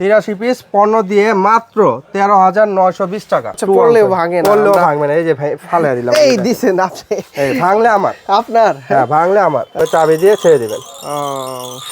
তিরাশি পিস পণ্য দিয়ে মাত্র তেরো হাজার নয়শো বিশ টাকা। আচ্ছা, পড়লেও ভাঙে না, পড়লেও ভাঙবে না এই যে ফালে দিলাম এই দিছেন আপনি। ভাঙলে আমার। আপনার? হ্যাঁ ভাঙলে আমার। চাবি দিয়ে ছেড়ে দিবেন।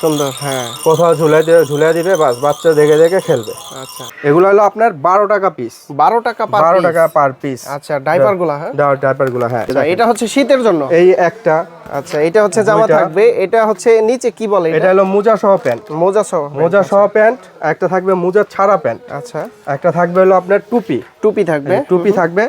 সুন্দর হ্যাঁ। কোথাও ঝুলে দিয়ে ঝুলে দিবে বাস বাচ্চা দেখে দেখে খেলবে। আচ্ছা। এগুলো হলো আপনার বারো টাকা পিস বারো টাকা বারো টাকা পার পিস আচ্ছা ডাইপারগুলা হ্যাঁ? ডাইপারগুলো হ্যাঁ। আচ্ছা, এটা হচ্ছে শীতের জন্য? এই একটা। আচ্ছা এটা হচ্ছে জামা থাকবে। এটা হচ্ছে নিচে কি বলে এটা এটা? হলো মোজা সহ প্যান্ট। মোজা সহ মোজা সহ প্যান্ট একটা থাকবে মোজা ছাড়া প্যান্ট। আচ্ছা। একটা থাকবে হলো আপনার টুপি। টুপি থাকবে। টুপি থাকবে।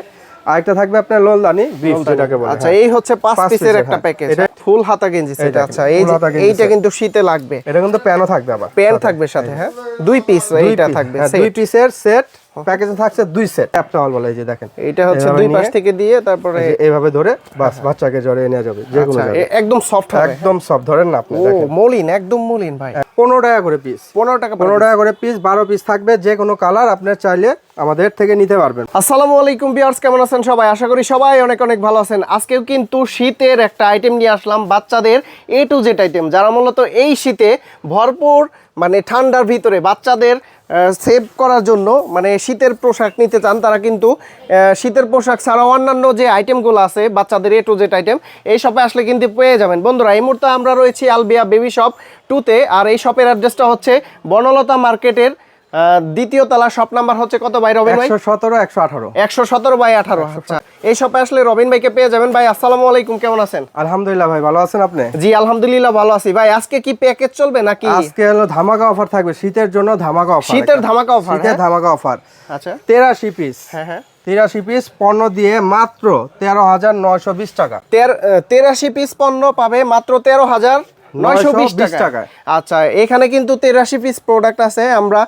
আর একটা থাকবে আপনার লোলদানি বিফ যেটাকে বলে। আচ্ছা। এই হচ্ছে পাঁচ পিসের একটা। প্যাকেজ এটা- ফুল হাতা গেঞ্জি সেটা আচ্ছা এই এইটা কিন্তু শীতে লাগবে। এটা কিন্তু প্যানও থাকবে আবার। প্যান্ট থাকবে সাথে হ্যাঁ? দুই পিস এইটা থাকবে হ্যাঁ, দুই পিসের সেট প্যাকেজে থাকছে দুই সেট হল বলে যে দেখেন। এইটা হচ্ছে দুই পাশ থেকে দিয়ে তারপরে এই এইভাবে ধরে বাস বাচ্চাকে জড়িয়ে নেওয়া যাবে যে কোনো আচ্ছা, একদম সফট হবে। একদম সফট ধরেন না আপনি দেখেন। মলিন একদম মলিন ভাই। পনেরো টাকা করে পিস পনেরো টাকা পনেরো টাকা করে পিস বারো পিস থাকবে যে কোনো কালার আপনার চাইলে আমাদের থেকে নিতে পারবেন। আসসালামু আলাইকুম বিয়ার্স কেমন আছেন সবাই? আশা করি সবাই অনেক অনেক ভালো আছেন। আজকেও কিন্তু শীতের একটা আইটেম নিয়ে আসলাম বাচ্চাদের এ টু জেড আইটেম যারা মূলত এই শীতে ভরপুর মানে ঠান্ডার ভিতরে বাচ্চাদের সেভ করার জন্য মানে শীতের পোশাক নিতে চান, তারা কিন্তু শীতের পোশাক ছাড়াও অন্যান্য যে আইটেমগুলো আছে, বাচ্চাদের এ টু জেড আইটেম এই শপে আসলে কিন্তু পেয়ে যাবেন। বন্ধুরা, এই মুহূর্তে আমরা রয়েছি আলবিয়া বেবি শপ টুতে আর এই শপের অ্যাড্রেসটা হচ্ছে বনলতা মার্কেটের দ্বিতীয় তলা শপ নাম্বার হচ্ছে কত ভাই রবিন ভাই? একশো সতেরো একশো আঠারো। একশো সতেরো বাই আঠারো আচ্ছা। এই শপে আসলে রবিন ভাইকে পেয়ে যাবেন। ভাই আসসালামু আলাইকুম কেমন আছেন? আলহামদুলিল্লাহ ভাই ভালো আছেন আপনি? জি আলহামদুলিল্লাহ ভালো আছি। ভাই আজকে কি প্যাকেজ চলবে নাকি? আজকে হলো ধামাকা অফার থাকবে। শীতের জন্য ধামাকা অফার শীতের ধামাকা অফার শীতের হ্যাঁ? ধামাকা অফার আচ্ছা। তেরাশি পিস হ্যাঁ হ্যাঁ। তিরাশি পিস পণ্য দিয়ে মাত্র তেরো হাজার নয়শো বিশ টাকা। তের তেরাশি পিস পণ্য পাবে মাত্র তেরো হাজার 920 টাকা আচ্ছা এখানে কিন্তু তেরাশি পিস প্রোডাক্ট আছে। আমরা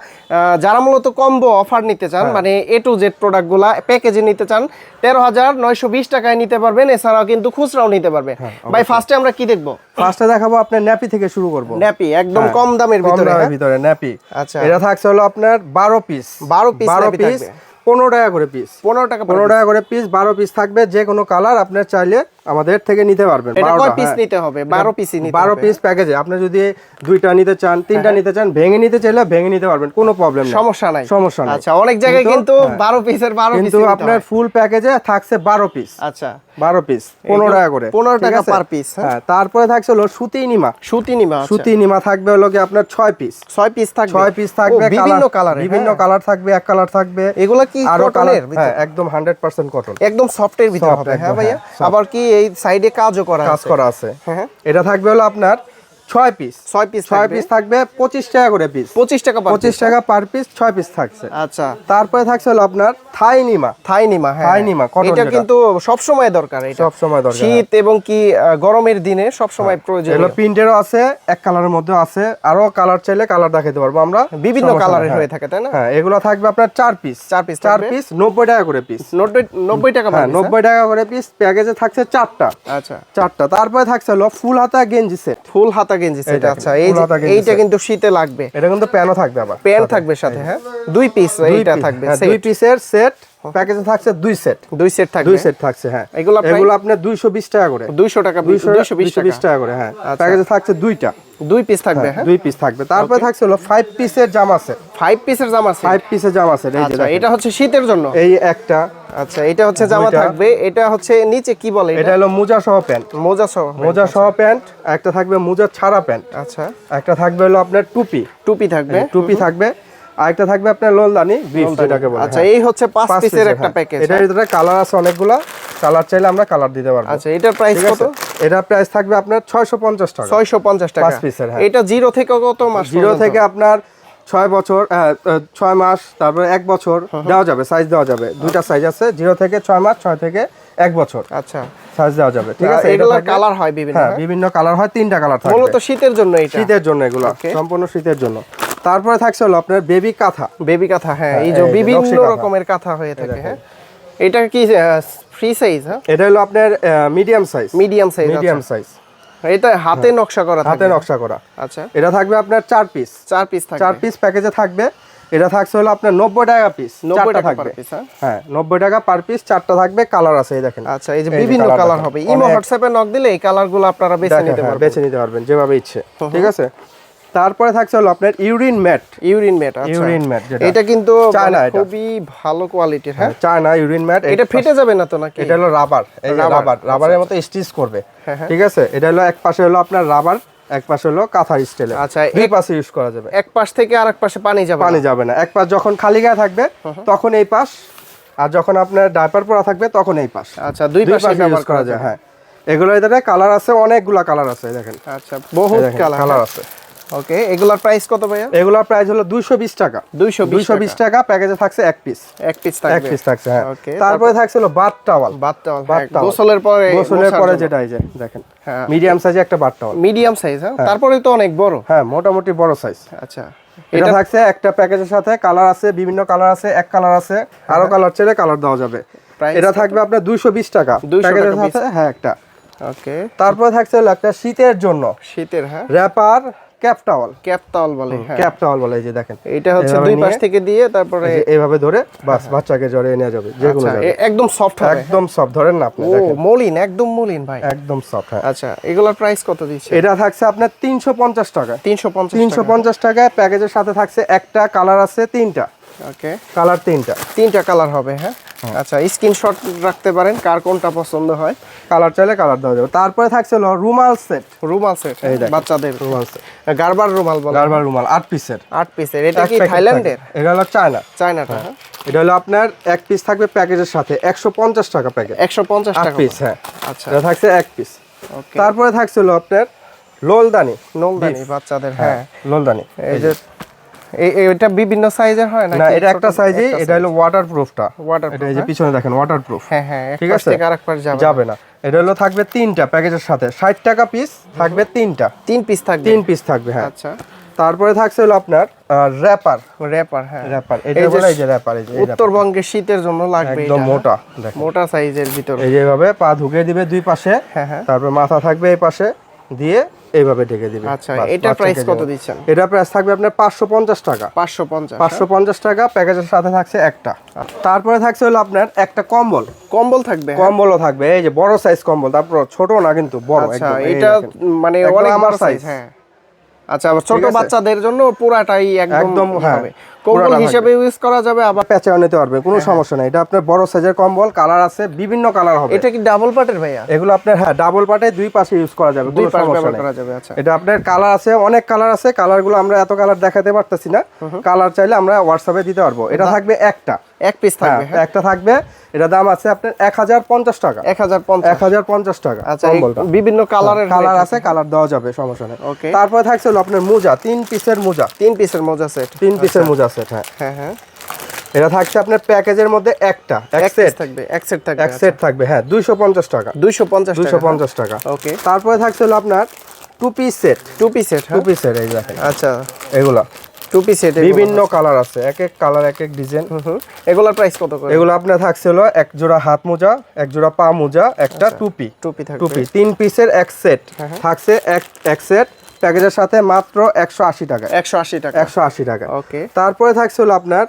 যারা মূলত কম্বো অফার নিতে চান হ্যাঁ। মানে এ টু জেড প্রোডাক্টগুলা প্যাকেজে নিতে চান তেরো হাজার নয়শো বিশ টাকায় নিতে পারবেন। এছাড়াও কিন্তু খুচরাও নিতে পারবেন হ্যাঁ, ভাই ফার্স্টে আমরা কি দেখব? ফার্স্টে দেখাবো আপনার ন্যাপি থেকে শুরু করব। ন্যাপি একদম হ্যাঁ, কম দামের ভিতরে? ভিতরে ন্যাপি আচ্ছা। এটা থাকছে হলো আপনার বারো পিস 12 piece বারো nappy পিস থাকবে। পনেরো টাকা করে পিস পনেরো টাকা পনেরো টাকা করে পিস বারো পিস থাকবে যে কোনো কালার আপনার চাইলে আমাদের থেকে নিতে পারবেন। এটা কয় 12টা, পিস হ্যাঁ। নিতে হবে? বারো পিসই নিতে বারো হ্যাঁ, পিস প্যাকেজে আপনি যদি দুইটা নিতে চান তিনটা নিতে চান ভেঙে নিতে চাইলে ভেঙে নিতে পারবেন কোনো প্রবলেম সমস্যা নাই। সমস্যা নাই। আচ্ছা অনেক জায়গায় কিন্তু হ্যাঁ। বারো পিসের বারো কিন্তু আপনার ফুল প্যাকেজে থাকছে বারো পিস আচ্ছা। বারো পিস পনেরো টাকা করে। পনেরো টাকা আছে? পিস হ্যাঁ? হ্যাঁ তারপরে থাকছে হলো সুতি নিমা। সুতি নিমা আচ্ছা। সুতি নিমা থাকবে হলো কি আপনার ছয় পিস ছয় পিস থাকবে? ছয় পিস থাকবে বিভিন্ন কালার বিভিন্ন কালার থাকবে এক কালার থাকবে। এগুলা কি আরও কালার কটনের হ্যাঁ একদম হান্ড্রেড পার্সেন্ট কটন একদম সফটের ভিতরে হবে হ্যাঁ ভাইয়া? হ্যাঁ, আবার কি এই সাইডে কাজও করা আছে? কাজ করা আছে। হ্যাঁ। এটা থাকবে হলো আপনার ছয় পিস ছয় পিস ছয় পিস থাকবে পঁচিশ টাকা করে পিস পঁচিশ টাকা পঁচিশ টাকা পার পিস ছয় পিস থাকছে। আচ্ছা। তারপরে থাকছে হলো আপনার থাই নিমা থাই নিমা হ্যাঁ। থাই নিমা, cotton এটা কিন্তু সব সময় দরকার এটা। সব সময় দরকার শীত এবং কি গরমের দিনে সব সময় প্রয়োজন এগুলো প্রিন্টেরও আছে এক কালারের মধ্যে আছে। আরও কালার চাইলে কালার দেখাতে পারব আমরা। বিভিন্ন কালারের হ্যাঁ। হয়ে থাকে তাই না? হ্যাঁ এগুলো থাকবে আপনার চার পিস চার piece চার পিস নব্বই টাকা করে পিস নব্বই নব্বই টাকা হ্যাঁ নব্বই টাকা করে পিস প্যাকেজে থাকছে চারটা। হ্যাঁ? আচ্ছা। চারটা। তারপরে থাকছে হলো ফুল হাতা গেঞ্জি সেট ফুল হাতা গেঞ্জি সেটা আচ্ছা এই যে- এইটা কিন্তু শীতে লাগবে। এটা কিন্তু প্যানও থাকবে আবার। প্যান্ট থাকবে সাথে হ্যাঁ? দুই পিস এইটা থাকবে হ্যাঁ, set। দুই পিসের সেট প্যাকেজে থাকছে দুই সেট দুই সেট থাকবে। দুই সেট থাকছে হ্যাঁ। এগুলো? এগুলো আপনার দুইশো বিশ টাকা করে। দুইশো টাকা দুইশো দুইশো বিশ বিশ টাকা। টাকা করে হ্যাঁ। প্যাকেজে থাকছে দুইটা। দুই পিস থাকবে হ্যাঁ দুই পিস থাকবে। তারপরে থাকছে হলো ফাইভ পিসের জামা সেট ফাইভ পিসের জামা আছে ফাইভ পিসের জামা সেট এই যে আচ্ছা এটা হচ্ছে শীতের জন্য? এই একটা আচ্ছা এটা হচ্ছে জামা থাকবে। এটা হচ্ছে নিচে কি বলে এটা? এটা হলো মোজা সহ প্যান্ট। মোজা সহ মোজা সহ প্যান্ট একটা থাকবে মোজা ছাড়া প্যান্ট। আচ্ছা। একটা থাকবে হলো আপনার টুপি। টুপি থাকবে। টুপি থাকবে। আর একটা থাকবে আপনার লোলদানি বিফ যেটাকে বলে। আচ্ছা হ্যাঁ। এই হচ্ছে পাঁচ পিসের একটা হ্যাঁ। প্যাকেজ এটার ভিতরে কালার আছে অনেকগুলা। কালার চাইলে আমরা কালার দিতে পারব। আচ্ছা এটার প্রাইস কত আছে? এটা প্রাইস থাকবে আপনার ছয়শো পঞ্চাশ টাকা। ছয়শো পঞ্চাশ টাকা। পাঁচ piece-এর, হ্যাঁ। এটা জিরো থেকে কত মাস জিরো থেকে আপনার ছয় বছর ছয় মাস তারপরে এক বছর দেওয়া যাবে সাইজ দেওয়া যাবে। দুইটা সাইজ আছে জিরো থেকে ছয় মাস ছয় থেকে এক বছর। আচ্ছা। সাইজ দেওয়া যাবে ঠিক আছে? এগুলো কালার হয় বিভিন্ন হ্যাঁ হ্যাঁ? বিভিন্ন কালার হয় তিনটা কালার থাকবে। মূলত শীতের জন্য এটা শীতের জন্য এগুলো সম্পূর্ণ শীতের জন্য। তারপরে থাকছে হলো আপনার বেবি কাঁথা। বেবি কাঁথা হ্যাঁ এই হ্যাঁ, যে বিভিন্ন রকমের কাঁথা হয়ে থাকে হ্যাঁ? এটা কি ফ্রি সাইজ হ্যাঁ? এটা হলো আপনার medium size medium size medium size এটা হাতে নকশা করা হাতে নকশা করা। আচ্ছা। এটা থাকবে আপনার চার পিস চার পিস থাকবে। চার পিস প্যাকেজে থাকবে। এটা থাকছে হলো আপনার নব্বই টাকা পিস নব্বই টাকা থাকবে। হ্যাঁ? হ্যাঁ নব্বই টাকা পার পিস চারটা থাকবে কালার আছে এই দেখেন। আচ্ছা এই যে বিভিন্ন কালার হবে। ইমো হোয়াটসঅ্যাপে নক দিলে এই কালারগুলো আপনারা বেছে নিতে হ্যাঁ, পারবেন। বেছে নিতে পারবেন যেভাবে ইচ্ছে। ঠিক আছে? তারপরে থাকছে হলো আপনার ইউরিন ম্যাট। ইউরিন ম্যাট আচ্ছা। ইউরিন ম্যাট যেটা। এটা কিন্তু চায়না মানে এটা। খুবই ভালো কোয়ালিটির হ্যাঁ? China urine mat. এটা ফেটে যাবে না তো নাকি? এটা হলো রাবার। এই যে রাবার, রাবার। রাবারের মতো স্টিচ করবে। হ্যাঁ, হ্যাঁ। ঠিক আছে? এটা হলো এক পাশে হলো আপনার রাবার এক পাশে হলো কাঁথা স্টাইলের আচ্ছা, দুই পাশে ইউজ করা যাবে। এক পাশ থেকে আরেক পাশে পানি যাবে পানি যাবে না। এক পাশ যখন খালি গায়ে থাকবে তখন এই পাশ আর যখন আপনার ডাইপার পরা থাকবে তখন এই পাশ। আচ্ছা দুই পাশে ব্যবহার ইউজ করা যায় হ্যাঁ। এগুলো এদের কালার আছে অনেকগুলা কালার আছে দেখেন। আচ্ছা বহুত কালার আছে। ওকে এগুলার প্রাইস কত ভাইয়া? এগুলোর প্রাইস হলো দুইশো বিশ টাকা। 220 দুইশো বিশ টাকা প্যাকেজে থাকছে এক পিস এক পিস এক পিস থাকছে হ্যাঁ। তারপরে থাকছে হলো বাথ টাওয়াল বাথ টাওয়াল। গোসলের পরে গোসলের পরে যেটা এই যে দেখেন। হ্যাঁ। মিডিয়াম সাইজে একটা বাথ টাওয়াল মিডিয়াম সাইজ হ্যাঁ। তারপরে তো অনেক বড়। হ্যাঁ মোটামুটি বড় সাইজ আচ্ছা। এটা থাকছে একটা প্যাকেজের সাথে কালার আছে বিভিন্ন কালার আছে এক কালার আছে। আরও কালার চাইলে কালার দেওয়া যাবে। এটা থাকবে আপনার দুইশো বিশ টাকা। 200 প্যাকেজের সাথে হ্যাঁ একটা। ওকে তারপরে থাকছে হলো একটা শীতের জন্য। শীতের হ্যাঁ। Wrapper cap towel. Cap towel বলে হ্যাঁ। ক্যাপ টাওয়াল বলে এই যে দেখেন। এটা হচ্ছে দুই পাশ থেকে দিয়ে তারপরে এই এইভাবে ধরে বাস বাচ্চাকে জ্বরে এনে যাবে যে কোনো আচ্ছা একদম সফট হবে একদম সফট ধরেন না আপনি দেখেন। মলিন একদম মলিন ভাই। একদম সফট হ্যাঁ। আচ্ছা এগুলোর প্রাইস কত দিচ্ছে? এটা থাকছে আপনার তিনশো পঞ্চাশ টাকা। তিনশো পঞ্চাশ তিনশো পঞ্চাশ টাকায় প্যাকেজের সাথে থাকছে একটা কালার আছে তিনটা। ওকে। কালার তিনটা। তিনটা কালার হবে হ্যাঁ? আচ্ছা স্ক্রিনশট রাখতে পারেন কার কোনটা পছন্দ হয়। কালার চাইলে কালার দেওয়া যাবে। তারপরে থাকছে রুমাল সেট। রুমাল সেট এই বাচ্চাদের। রুমাল সেট। গারবার রুমাল বলে। গারবার রুমাল আট পিসের। আট পিসের। এটা কি থাইল্যান্ডের? এটা হলো চায়না। চায়নাটা হ্যাঁ। এটা হলো আপনার এক পিস থাকবে প্যাকেজের সাথে একশো পঞ্চাশ টাকা প্যাকেট একশো পঞ্চাশ টাকা পিস হ্যাঁ। আচ্ছা। এটা থাকছে এক পিস তারপরে থাকছে হলো আপনার লোলদানি। নলদানি বাচ্চাদের হ্যাঁ। লোলদানি। এই যে এটা বিভিন্ন সাইজের হয় না এটা একটা সাইজই এটা হলো ওয়াটার প্রুফটা Waterproof, এটা এই যে পিছনে দেখেন ওয়াটারপ্রুফ হ্যাঁ হ্যাঁ ঠিক আছে? থেকে আরেক পাশ যাবে যাবে না। এটা হলো থাকবে তিনটা প্যাকেজের সাথে। ষাট টাকা পিস থাকবে তিনটা। তিন পিস থাকবে? তিন পিস থাকবে হ্যাঁ। আচ্ছা। তারপরে থাকছে হলো আপনার র্যাপার র্যাপার হ্যাঁ। র্যাপার এটা বলে এই যে র্যাপার এই যে উত্তরবঙ্গের শীতের জন্য লাগবে একদম মোটা দেখেন। মোটা সাইজের ভিতর। এই যেভাবে পা ঢুকে দিবে দুই পাশে। হ্যাঁ হ্যাঁ। তারপর মাথা থাকবে এই পাশে দিয়ে এইভাবে ঢেকে দিবেন আচ্ছা এটা প্রাইস কত দিচ্ছেন? এটা প্রাইস থাকবে আপনার পাঁচশো পঞ্চাশ টাকা। পাঁচশো পঞ্চাশ পাঁচশো পঞ্চাশ টাকা প্যাকেজের সাথে থাকছে একটা। তারপরে থাকছে হলো আপনার একটা কম্বল। কম্বল থাকবে হ্যাঁ? কম্বলও থাকবে এই যে বড় সাইজ কম্বল তারপর ছোট না কিন্তু বড় আচ্ছা একদম এটা মানে অনেক আমার আমার সাইজ হ্যাঁ। আচ্ছা আবার ছোট বাচ্চাদের জন্য পুরাটাই একদম হ্যাঁ, হবে। কম্বল হিসেবে ইউজ করা যাবে আবার প্যাঁচাও নিতে পারবে কোনো সমস্যা নেই। এটা আপনার বড় সাইজের কম্বল কালার আছে বিভিন্ন কালার হবে। এটা কি ডাবল পার্টের ভাইয়া? এগুলো আপনার হ্যাঁ ডাবল পাটে দুই পাশে ইউজ করা যাবে দুই পাশ ব্যবহার করা যাবে আচ্ছা। এটা আপনার কালার আছে অনেক কালার আছে কালারগুলো আমরা এত কালার দেখাতে পারতেছি না। কালার চাইলে আমরা হোয়াটসঅ্যাপে দিতে পারব। এটা থাকবে একটা। এক পিস হ্যাঁ থাকবে হ্যাঁ একটা থাকবে এটা দাম আছে আপনার এক হাজার পঞ্চাশ টাকা। এক হাজার এক হাজার পঞ্চাশ টাকা আচ্ছা বিভিন্ন কালারের কালার আছে কালার দেওয়া যাবে সমস্যা নেই। ওকে তারপরে থাকছে আপনার মোজা তিন পিসের মোজা। তিন পিসের মোজা সেট তিন পিসের মোজা সেট হ্যাঁ। হ্যাঁ হ্যাঁ। এটা থাকছে আপনার প্যাকেজের মধ্যে একটা এক সেট সেট থাকবে এক সেট থাকবে এক সেট থাকবে হ্যাঁ দুইশো পঞ্চাশ টাকা। দুইশো পঞ্চাশ দুইশো পঞ্চাশ টাকা। ওকে তারপরে থাকছে হলো আপনার two piece set two piece set two পিসের এই দেখেন। আচ্ছা। এগুলা। টু পিস সেট বিভিন্ন কালার আছে। এক এক কালার এক এক ডিজাইন এগুলোর প্রাইস কত করে? এগুলো আপনার থাকছে হলো এক জোড়া হাত মোজা এক জোড়া পা মোজা একটা টুপি। টুপি থাকবে। টুপি। তিন পিসের এক সেট থাকছে এক এক সেট প্যাকেজের সাথে মাত্র একশো আশি টাকা। একশো আশি টাকা। একশো আশি টাকা। ওকে তারপরে থাকছে হলো আপনার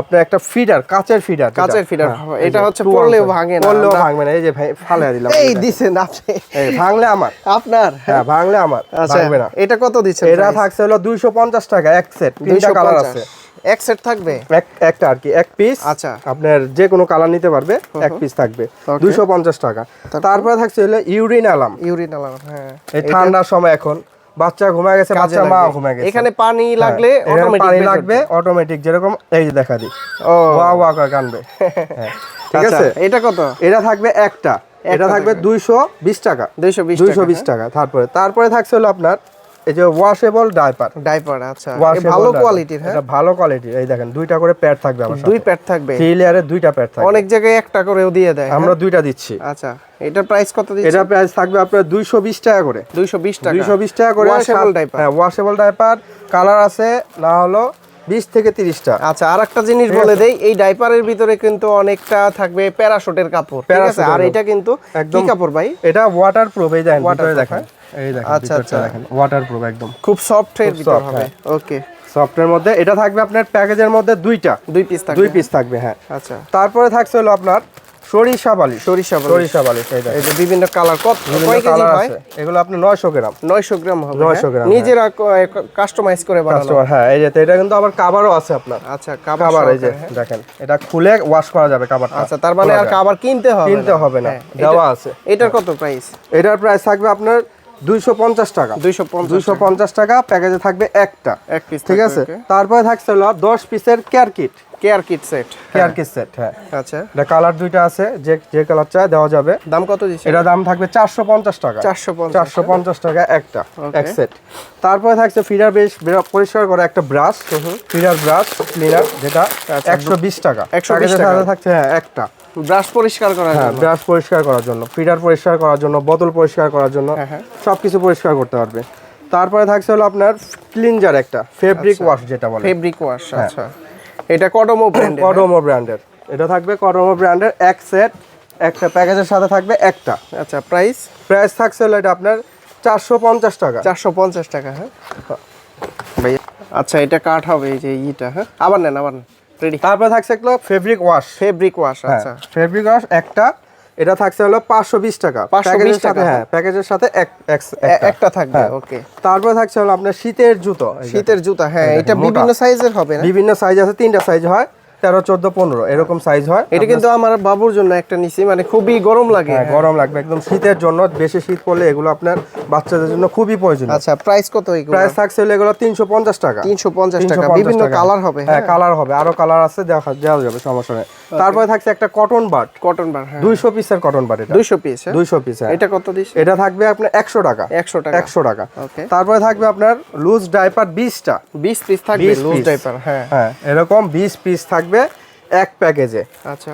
আপনার একটা ফিডার কাচের ফিডার কাচের feeder, এটা হচ্ছে পড়লেও ভাঙে না, পড়লেও ভাঙবে না এই যে ভাই ফালে দিলাম এই দিছেন আপনি। এই ভাঙলে আমার। আপনার? হ্যাঁ ভাঙলে আমার আচ্ছা ভাঙবে না। এটা কত দিচ্ছেন এটা থাকছে হলো দুইশো পঞ্চাশ টাকা এক সেট তিনটা কালার আছে। এক সেট থাকবে? এক একটা আর কি এক পিস আচ্ছা। আপনার যে কোনো কালার নিতে পারবে এক পিস থাকবে। দুইশো পঞ্চাশ টাকা। তারপরে? থাকছে হলো ইউরিন অ্যালাম ইউরিন অ্যালার্ম হ্যাঁ। এই ঠান্ডার সময় এখন বাচ্চা ঘুমায় গেছে বাচ্চা মা। ঘুমায় গেছে। এখানে পানি লাগলে হ্যাঁ, অটোমেটিক পানি লাগবে অটোমেটিক যেরকম এই যে দেখা দি ও। ওয়া ওয়া করে কানবে। হ্যাঁ, ঠিক আচ্ছা, আছে? এটা কত? এটা থাকবে একটা। এটা থাকবে দুইশো বিশ টাকা। দুইশো বিশ দুইশো বিশ টাকা তারপরে। তারপরে থাকছে হলো আপনার এই যে ওয়াশেবল ডাইপার ডাইপার আচ্ছা। ভালো কোয়ালিটির হ্যাঁ? এটা ভালো কোয়ালিটির এই দেখেন দুইটা করে প্যাড থাকবে আমার দুই প্যাড থাকবে? থ্রি লেয়ারে দুইটা প্যাড থাকবে। অনেক জায়গায় একটা করেও দিয়ে দেয় আমরা দুইটা দিচ্ছি। আচ্ছা এটার প্রাইস কত দিচ্ছে এটা প্রাইস থাকবে আপনার দুইশো বিশ টাকা করে। দুইশো বিশ টাকা। দুইশো বিশ টাকা করে ওয়াশেবল ডাইপার হ্যাঁ ওয়াশেবল ডাইপার কালার আছে না হলো বিশ থেকে তিরিশটা। আচ্ছা আর একটা জিনিস বলে দেই এই ডাইপারের ভিতরে কিন্তু অনেকটা থাকবে প্যারাশুটের কাপড় ঠিক আছে? আর এটা কিন্তু কি একদম কাপড় ভাই? এটা ওয়াটার প্রুফ এই দেখেন ভিতরে দেখেন। এই দেখেন আচ্ছা, আচ্ছা। দেখেন ওয়াটার প্রুফ একদম। খুব সফট এর ভিতর হবে হ্যাঁ। ওকে সফটের মধ্যে এটা থাকবে আপনার প্যাকেজের মধ্যে দুইটা। দুই পিস থাকবে। দুই পিস থাকবে হ্যাঁ। আচ্ছা। তারপরে থাকছে হলো আপনার সরিষা বালিশ সরিষা এই যে বিভিন্ন কালার কত কয় কেজি কালার হয় এগুলো আপনি নয়শো গ্রাম। 900 গ্রাম হবে 900 হ্যাঁ? গ্রাম, নিজেরা কাস্টমাইজ করে বানানো। কাস্টমার হ্যাঁ এই যে এটা কিন্তু আবার কাভারও আছে আপনার। আচ্ছা কাবার এই যে হ্যাঁ। দেখেন এটা খুলে ওয়াশ করা যাবে কাভারটা আচ্ছা তার মানে আর কিনতে হবে কিনতে হবে না। হ্যাঁ, দেওয়া আছে। এটার কত প্রাইস এটার প্রাইস থাকবে আপনার দুইশো পঞ্চাশ টাকা। 250 দুইশো পঞ্চাশ টাকা প্যাকেজে থাকবে একটা। এক পিস ঠিক আছে? তারপরে থাকছে হলো দশ পিসের care kit care kit set care kit set হ্যাঁ। আচ্ছা। এটা কালার দুইটা আছে যে যে কালার চাই দেওয়া যাবে। দাম কত দিচ্ছে এটা দাম থাকবে চারশো পঞ্চাশ টাকা। 450 চারশো পঞ্চাশ টাকা একটা এক সেট তারপরে থাকছে ফিডার বেশ পরিষ্কার করা একটা ব্রাশ ফিডার ব্রাশ ক্লিনার যেটা আচ্ছা, একশো বিশ টাকা। 120 প্যাকেজের টাকা। থাকছে হ্যাঁ একটা। ব্রাশ পরিষ্কার করার হ্যাঁ জন্য। ব্রাশ পরিষ্কার করার জন্য ফিডার পরিষ্কার করার জন্য বোতল পরিষ্কার করার জন্য হ্যাঁ, হ্যাঁ। সবকিছু পরিষ্কার করতে পারবে। তারপরে থাকছে হলো আপনার ক্লিনজার একটা ফেব্রিক ওয়াশ যেটা বলে। ফেব্রিক ওয়াশ হ্যাঁ। আচ্ছা। এটা কডমো ব্র্যান্ডের কডোমো ব্র্যান্ডের এটা থাকবে কডমো ব্র্যান্ডের এক সেট একটা প্যাকেজের সাথে থাকবে একটা। আচ্ছা প্রাইস প্রাইস থাকছে হলো এটা আপনার চারশো পঞ্চাশ টাকা। চারশো পঞ্চাশ টাকা হ্যাঁ? ভাই আচ্ছা এটা কাঠ হবে এই যে ইটা হ্যাঁ? আবার নেন আবার নেন রেডি তারপরে থাকছে একটা ফেব্রিক ওয়াশ ফেব্রিক ওয়াশ হ্যাঁ আচ্ছা। ফেব্রিক ওয়াশ একটা এটা থাকছে হলো পাঁচশো বিশ টাকা। প্যাকেজের সাথে হ্যাঁ প্যাকেজের সাথে এক এক- একটা। থাকবে হ্যাঁ। ওকে তারপরে থাকছে হলো আপনার শীতের জুতো। শীতের জুতো হ্যাঁ এটা বিভিন্ন সাইজের হবে বিভিন্ন সাইজ আছে তিনটা সাইজ হয়। তেরো চোদ্দ পনেরো এরকম সাইজ হয়। এটা কিন্তু আমার বাবুর জন্য একটা নিছি মানে খুবই গরম লাগে। হ্যাঁ, গরম লাগবে একদম শীতের জন্য। বেশি শীত পড়লে এগুলো আপনার বাচ্চাদের জন্য খুবই প্রয়োজন আচ্ছা প্রাইস কত এগুলো? প্রাইস থাকছে হলো এগুলো তিনশো পঞ্চাশ টাকা। 350 টাকা। বিভিন্ন কালার হবে হ্যাঁ কালার হবে। আরও কালার আছে দেখা দেওয়া যাবে সমস্যা নেই। তারপরে থাকছে একটা কটন বাট কটন বার হ্যাঁ। দুইশো পিসের কটন বাট এটা। 200 পিস হ্যাঁ। দুইশো পিস এটা কত দিস? এটা থাকবে আপনার একশো টাকা। 100 টাকা। একশো টাকা। তারপরে থাকবে আপনার লুজ ডাইপার বিশটা। 20 পিস থাকবে লুজ ডাইপার হ্যাঁ। হ্যাঁ এরকম বিশ পিস থাকবে এক প্যাকেজে। আচ্ছা।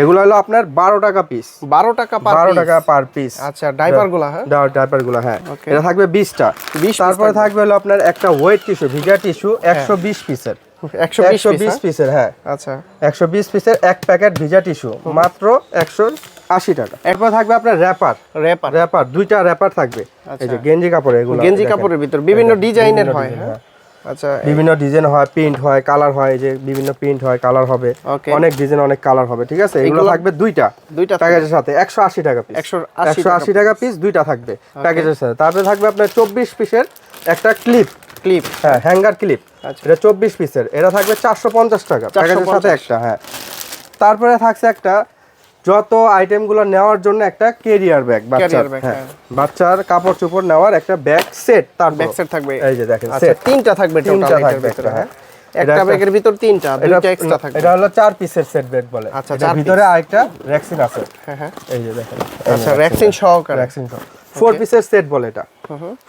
এগুলো হলো আপনার বারো টাকা পিস 12 টাকা বারো টাকা পার পিস আচ্ছা ডাইপারগুলা হ্যাঁ ডাইপারগুলো হ্যাঁ এটা থাকবে বিশটা। 20 piece তারপরে থাকবে। থাকবে হলো আপনার একটা ওয়েট টিস্যু ভিজা টিস্যু একশো বিশ পিসের 120 একশো বিশ পিসের হ্যাঁ। আচ্ছা। একশো বিশ পিসের এক প্যাকেট ভিজা টিস্যু মাত্র একশো আশি টাকা। এরপর থাকবে আপনার র্যাপার র্যাপার র্যাপার দুইটা র্যাপার থাকবে। এই যে গেঞ্জি কাপড় এগুলো আচ্ছা। গেঞ্জি কাপড়ের ভিতর বিভিন্ন ডিজাইনের হয়। হ্যাঁ। আচ্ছা বিভিন্ন ডিজাইন হয় প্রিন্ট হয় কালার হয় যে বিভিন্ন প্রিন্ট হয় কালার হবে। অনেক ডিজাইন অনেক কালার হবে ঠিক আছে? এগুলো থাকবে দুইটা দুইটা প্যাকেজের সাথে একশো আশি টাকা পিস 180 একশো আশি টাকা পিস দুইটা থাকবে প্যাকেজের সাথে। তারপরে থাকবে আপনার চব্বিশ পিসের একটা ক্লিপ ক্লিপ হ্যাঁ হ্যাঙ্গার ক্লিপ আচ্ছা। এটা চব্বিশ পিসের এটা থাকবে চারশো পঞ্চাশ টাকা প্যাকেজের সাথে একটা হ্যাঁ। তারপরে থাকছে একটা যত আইটেমগুলো নেওয়ার জন্য একটা কেরিয়ার ব্যাগ বাচ্চার হ্যাঁ। হ্যাঁ। বাচ্চার কাপড় চোপড় নেওয়ার একটা ব্যাগ সেট তার ব্যাক সেট থাকবে। এই যে দেখেন আচ্ছা সেট তিনটা থাকবে তিনটা থাকবে একটা, হ্যাঁ? একটা ব্যাগের ভিতর তিনটা দুইটা এক্সট্রা থাকবে। এটা হলো চার পিসের সেট ব্যাগ বলে। আচ্ছা, চার ভিতরে আরেকটা র্যাক্সিন আছে। হ্যাঁ হ্যাঁ। এই যে দেখেন আচ্ছা ভ্যাকসিন সহকারে। ভ্যাকসিন ফোর পিসের সেট বলে এটা।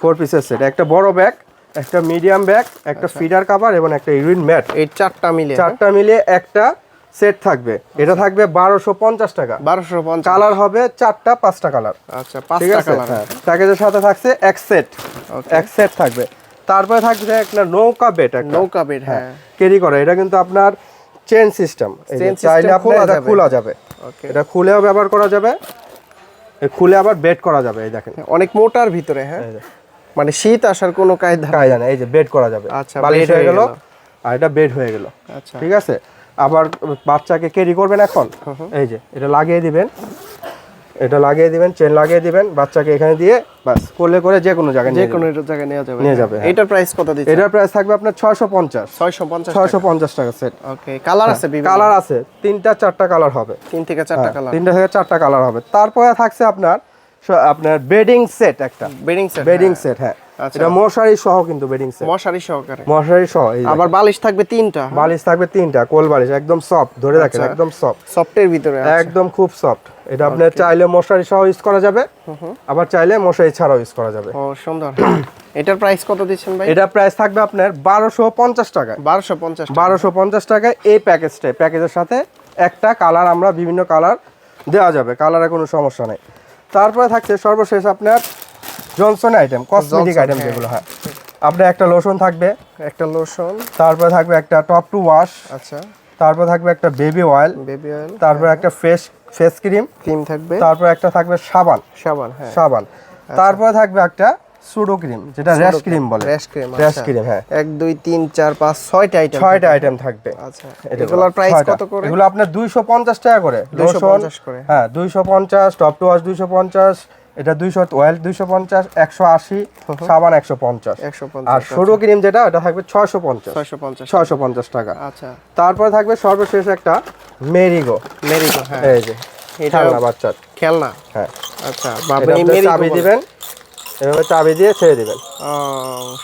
ফোর পিসের সেট একটা বড় ব্যাগ একটা মিডিয়াম ব্যাগ একটা আচ্ছা। ফিডার কাভার এবং একটা ইউরিন ম্যাট এই চারটা মিলে চারটা মিলে একটা সেট থাকবে। এটা থাকবে বারোশো পঞ্চাশ টাকা। বারোশো পঞ্চাশ। কালার হবে চারটা পাঁচটা কালার। আচ্ছা ঠিক পাঁচটা আছে? কালার। হ্যাঁ প্যাকেজের সাথে থাকছে এক সেট। এক সেট থাকবে। তারপরে থাকবে একটা নৌকা বেট একটা। নৌকা বেড হ্যাঁ ক্যারি করে। এটা কিন্তু আপনার চেন সিস্টেম। চাইলে এটা যাবে। খোলা যাবে। এটা খুলেও ব্যবহার করা যাবে। খুলে আবার বেড করা যাবে এই দেখেন। অনেক মোটার ভিতরে হ্যাঁ। মানে শীত আসার কোনো কায়দা। কায়দা নেই, এই যে বেড করা যাবে। আচ্ছা, বালিশ হয়ে হয়ে গেল। আর এটা বেড হয়ে গেল। আচ্ছা। ঠিক আছে? আবার বাচ্চাকে ক্যারি করবেন এখন? এই যে এটা লাগিয়ে দিবেন। এটা লাগিয়ে দিবেন চেন লাগিয়ে দিবেন বাচ্চাকে এখানে দিয়ে বাস করলে করে যে কোনো জায়গায় যে কোনো। জায়গায় নেওয়া যাবে। নিয়ে যাবে, হ্যাঁ। এটার প্রাইস কত দিচ্ছে এটার প্রাইস থাকবে আপনার ছয়শো পঞ্চাশ। ছয়শো পঞ্চাশ ছয়শো পঞ্চাশ টাকা সেট ওকে কালার আছে বিভিন্ন। কালার আছে। তিনটা চারটা কালার হবে। তিন থেকে চারটা হ্যাঁ, কালার তিনটা থেকে চারটা কালার হবে। তারপরে থাকছে আপনার আপনার বেডিং সেট একটা। বেডিং সেট বেডিং সেট হ্যাঁ। আচ্ছা। এটা মশারি সহ কিন্তু বেডিং সেট মশারি সহকারে। মশারি সহ আবার বালিশ থাকবে তিনটা বালিশ থাকবে তিনটা কোল বালিশ একদম সফট ধরে রাখেন আচ্ছা। একদম সফট সফটের ভিতরে একদম খুব সফট এটা আপনি চাইলে মশারি সহ ইউজ করা যাবে আবার চাইলে মশারি ছাড়াও ইউজ করা যাবে। ও সুন্দর। এটার প্রাইস কত দিচ্ছেন ভাই? এটা প্রাইস থাকবে আপনার বারোশো পঞ্চাশ টাকা বারোশো পঞ্চাশ বারোশো পঞ্চাশ টাকায় এই প্যাকেজটাই প্যাকেজের সাথে একটা কালার আমরা বিভিন্ন কালার দেওয়া যাবে। কালারে কোনো সমস্যা নেই। তারপরে থাকছে সর্বশেষ আপনার জনসন আইটেম কসমেটিক আইটেম হ্যাঁ। যেগুলো হয়। আপনার একটা লোশন থাকবে। একটা লোশন তারপরে থাকবে একটা টপ টু ওয়াশ আচ্ছা। তারপর থাকবে একটা বেবি অয়েল বেবি অয়েল তারপরে একটা ফেস ফেস ক্রিম ক্রিম থাকবে। তারপর একটা থাকবে সাবান। সাবান হ্যাঁ। সাবান। তারপরে থাকবে একটা সুডো ক্রিম যেটা র্যাশ ক্রিম বলে। র্যাশ ক্রিম র্যাশ ক্রিম হ্যাঁ। এক দুই তিন চার পাঁচ ছয়টা আইটেম ছয়টা আইটেম থাকবে। আচ্ছা। এগুলোর প্রাইস কত করে? এগুলো আপনার দুইশো পঞ্চাশ টাকা করে। 250 করে। হ্যাঁ দুইশো পঞ্চাশ টপ টু ওয়াশ দুইশো পঞ্চাশ এটা দুইশো অয়েল দুইশো পঞ্চাশ একশো আশি সাবান একশো পঞ্চাশ। একশো আর পঞ্চাশ সরু ক্রিম যেটা ওটা থাকবে ছয়শো পঞ্চাশ। ছয়শো পঞ্চাশ ছয়শো পঞ্চাশ টাকা। আচ্ছা। তারপরে থাকবে সর্বশেষ একটা মেরিগো মেরিগো হ্যাঁ। এই যে এটা- খেলনা বাচ্চার। খেলনা? হ্যাঁ। আচ্ছা এই মেরিগো দিবেন। এভাবে চাবি দিয়ে ছেড়ে দিবেন।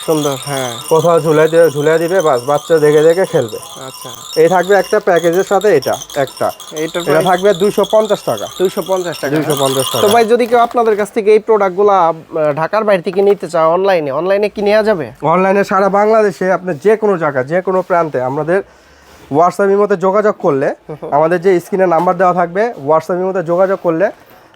সুন্দর হ্যাঁ। কোথাও ঝুলে দিয়ে ঝুলে দিবে বাস বাচ্চা দেখে দেখে খেলবে। আচ্ছা। এই থাকবে একটা প্যাকেজের সাথে এটা একটা। এটা থাকবে দুইশো পঞ্চাশ টাকা। দুইশো পঞ্চাশ টাকা দুইশো পঞ্চাশ তো টাকা ভাই যদি কেউ আপনাদের কাছ থেকে এই প্রোডাক্টগুলো ঢাকার বাইরে থেকে নিতে চায় অনলাইনে অনলাইনে কি নেওয়া যাবে? অনলাইনে সারা বাংলাদেশে আপনি যে কোনো জায়গা যে কোনো প্রান্তে আমাদের হোয়াটসঅ্যাপ ইমোতে যোগাযোগ করলে আমাদের যে স্ক্রিনে নাম্বার দেওয়া থাকবে হোয়াটসঅ্যাপ ইমোতে যোগাযোগ করলে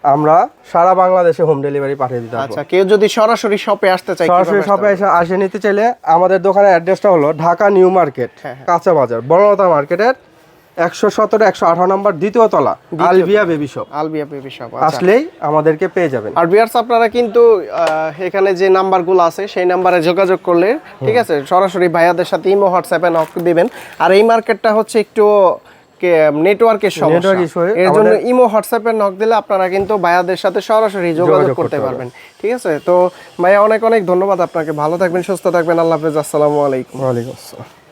আমরা সারা বাংলাদেশে হোম ডেলিভারি পাঠিয়ে দিতে আচ্ছা কেউ যদি সরাসরি শপে আসতে চায় সরাসরি শপে এসে আসে নিতে চাইলে আমাদের দোকানের অ্যাড্রেসটা হলো ঢাকা নিউ মার্কেট হ্যাঁ, কাঁচা বাজার বড়লতা মার্কেটের একশো সতেরো একশো আঠারো নম্বর দ্বিতীয় তলা Alvia baby shop Albia baby shop আসলেই আমাদেরকে পেয়ে যাবেন। আর বিয়ার্স আপনারা কিন্তু এখানে যে নাম্বারগুলো আছে সেই নাম্বারে যোগাযোগ করলে ঠিক আছে সরাসরি ভাইয়াদের সাথে ইমো হোয়াটসঅ্যাপে নক দিবেন। আর এই মার্কেটটা হচ্ছে একটু নেটওয়ার্কের সমস্যা। এর জন্য ইমো হোয়াটসঅ্যাপে নক দিলে আপনারা কিন্তু ভাইয়াদের সাথে সরাসরি যোগাযোগ করতে পারবেন। ঠিক আছে? তো ভাইয়া অনেক অনেক ধন্যবাদ আপনাকে। ভালো থাকবেন সুস্থ থাকবেন। আল্লাহ হাফেজ। আসসালামু আলাইকুম। ওয়ালাইকুম আসসালাম।